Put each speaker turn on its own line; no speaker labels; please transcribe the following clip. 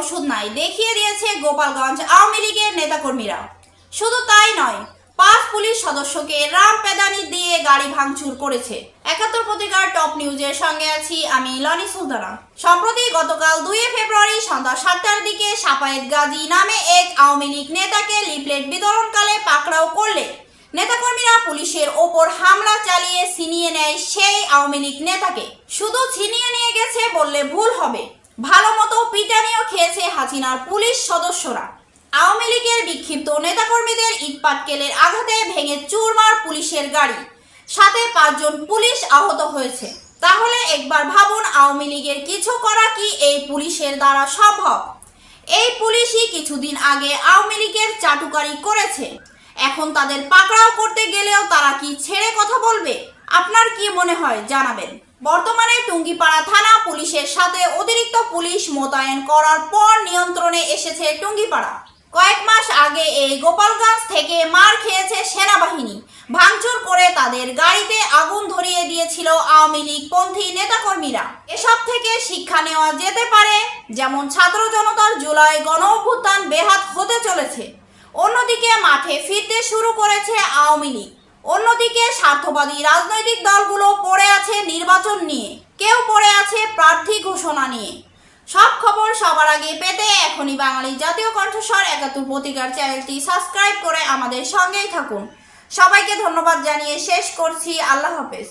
ওষুধ নাই। দেখিয়ে দিয়েছে গোপালগঞ্জ আওয়ামী লীগের নেতাকর্মীরা। শুধু তাই নয়, পাঁচ পুলিশ সদস্যকে রাম পেদানি দিয়ে গাড়ি ভাঙচুর করেছে। একাত্তর পত্রিকার টপ নিউজের সঙ্গে আছি আমি লনি সুলতানা। সম্প্রতি গতকাল দুই ফেব্রুয়ারি সন্ধ্যা সাতটার দিকে সাপায়েত গাজী নামে এক আওয়ামী লীগ নেতাকে লিফলেট বিতরণকালে পাকড়াও করলে। নেতাকর্মীরা পুলিশের ওপর হামলা চালিয়ে ছিনিয়ে নেয় সেই আওয়ামী লীগ নেতাকে। শুধু ছিনিয়ে নিয়ে গেছে বললে ভুল হবে। ভালো মতো পিটানিও খেয়েছে হাসিনার পুলিশ সদস্যরা। আওয়ামী লীগের বিক্ষিপ্ত নেতাকর্মীদের ইট পাটকেলের আঘাতে ভেঙে চুরমার পুলিশের গাড়ি। সাথে পাঁচজন পুলিশ আহত হয়েছে। তাহলে একবার ভাবুন আওয়ামী লীগের কিছু করা কি এই পুলিশের দ্বারা সম্ভব? এই পুলিশই কিছুদিন আগে আওয়ামী লীগের চাটুকারি করেছে। এখন তাদের পাকড়াও করতে গেলেও তারা কি ছেড়ে কথা বলবে? আপনার কি মনে হয়? জানাবেন। বর্তমানে টুঙ্গিপাড়া থানা পুলিশের সাথে অতিরিক্ত পুলিশ মোতায়েন করার পর নিয়ন্ত্রণে এসেছে টুঙ্গিপাড়া। কয়েক মাস আগে এই গোপালগঞ্জ থেকে মার খেয়েছে সেনাবাহিনী। ভাঙচুর করে তাদের গাড়িতে আগুন ধরিয়ে দিয়েছিল আওয়ামী লীগ পন্থী নেতাকর্মীরা। এসব থেকে শিক্ষা নেওয়া যেতে পারে, যেমন ছাত্র জনতার জুলাই গণ অভ্যুত্থান বেহাত হতে চলেছে। অন্যদিকে মাঠে ফিরতে শুরু করেছে আওয়ামী লীগ। অন্যদিকে স্বার্থবাদী রাজনৈতিক দলগুলো পড়ে আছে নির্বাচন নিয়ে। কেউ পড়ে আছে প্রার্থী ঘোষণা নিয়ে। সব খবর সবার আগে পেতে এখনই বাঙালি জাতীয় কণ্ঠস্বর একাত্তর পত্রিকার চ্যানেলটি সাবস্ক্রাইব করে আমাদের সঙ্গেই থাকুন। সবাইকে ধন্যবাদ জানিয়ে শেষ করছি। আল্লাহ হাফেজ।